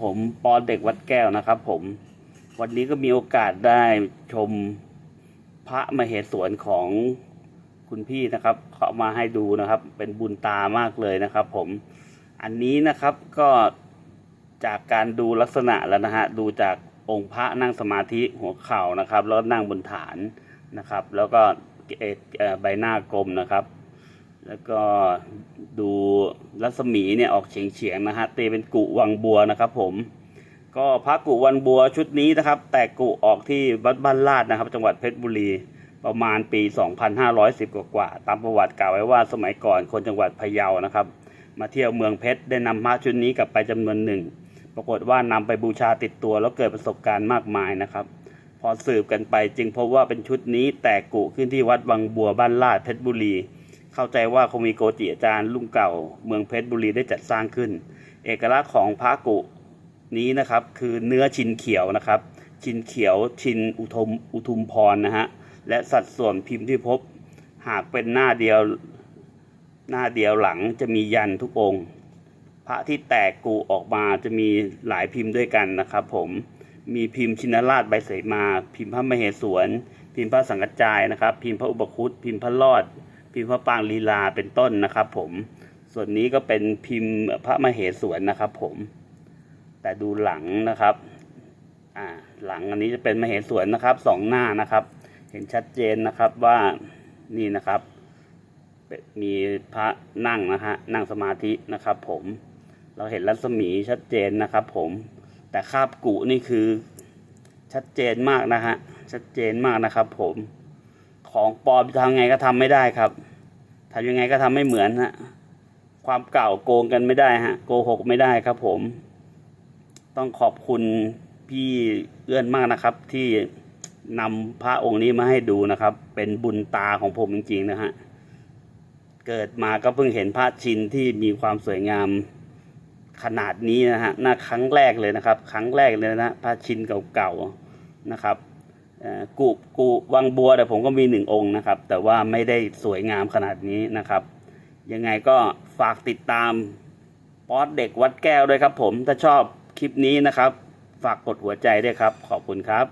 ผมปอเด็กวัดแก้วนะครับ ผม วันนี้ก็มีโอกาสได้ชมพระมเหสวนของคุณพี่นะครับเขามาให้ดูนะครับ เป็นบุญตามากเลยนะครับ ผมอันนี้นะครับก็จากการดูลักษณะแล้วนะฮะดูจากองค์พระนั่งสมาธิหัวเข่านะครับ แล้วนั่งบนฐานนะครับ แล้วก็ใบหน้ากลมนะครับ แล้วก็ดูรัศมีเนี่ยออกเฉียงเฉียงๆนะฮะเตเป็นกุวังบัวนะครับ ผมก็พระกุวันบัวชุดนี้นะครับ แตกกุออกที่วัดบ้านลาดนะครับ จังหวัดเพชรบุรีประมาณปี 2510 กว่าๆตามประวัติกล่าวไว้ว่าสมัยก่อนคนจังหวัดพะเยานะครับ มาเที่ยวเมืองเพชรได้นำพระชุดนี้กลับไปจำนวนหนึ่ง ปรากฏว่านำไปบูชาติดตัวแล้วเกิดประสบการณ์มากมายนะครับ พอสืบกันไปจึงพบว่าเป็นชุดนี้แตกกุขึ้นที่วัดวังบัวบ้านลาดเพชรบุรี เข้าใจว่าคงมีโกจิอาจารย์รุ่งเก่า เมืองเพชรบุรีได้จัดสร้างขึ้น เอกลักษณ์ของพระกุนี้นะครับคือเนื้อชินเขียวนะครับ ชินเขียวชินอุทมอุทุมพรนะฮะและสัดส่วนพิมพ์ที่พบ หากเป็นหน้าเดียวหน้าเดียวหลังจะมียันทุกองค์ พระที่แตกกูออกมาจะมีหลายพิมพ์ด้วยกันนะครับผมมีพิมพ์ชินราชใบเสมา พิมพ์พระมเหสวน พิมพ์พระสังกัจจายนะครับ พิมพ์พระอุปคุตพิมพ์พระรอด พิมพ์พระปางลีลาเป็นต้นนะครับ ผมส่วนนี้ก็เป็นพิมพ์พระมเหสวนนะครับ ผม แต่ดูหลังนะครับอ่าหลังอันนี้จะเป็นมเหสวนนะครับสองหน้านะครับ เห็นชัดเจนนะครับว่านี่นะครับ มีพระนั่งนะฮะนั่งสมาธินะครับ ผม เราเห็นรัศมีชัดเจนนะครับ ผม แต่คาบกุนี่คือชัดเจนมากนะฮะชัดเจนมากนะครับ ผม ของปลอมทำไงก็ทำไม่ได้ครับทำยังไงก็ทำไม่เหมือนฮะความเก่าโกงกันไม่ได้ฮะโกหกไม่ได้ครับ ผม ต้องขอบคุณพี่เอื้อนมากนะครับ ที่นำพระองค์นี้มาให้ดูนะครับ เป็นบุญตาของผมจริงๆนะฮะเกิดมาก็เพิ่งเห็นพระชินที่มีความสวยงามขนาดนี้นะฮะน่าครั้งแรกเลยนะครับ ครั้งแรกเลยนะพระชินเก่าๆนะครับ กูกูวังบัวแต่ผมก็มีหนึ่งองค์นะครับ แต่ว่าไม่ได้สวยงามขนาดนี้นะครับ ยังไงก็ฝากติดตามป๊อตเด็กวัดแก้วด้วยครับผมถ้าชอบคลิปนี้นะครับ ฝากกดหัวใจด้วยครับ ขอบคุณครับ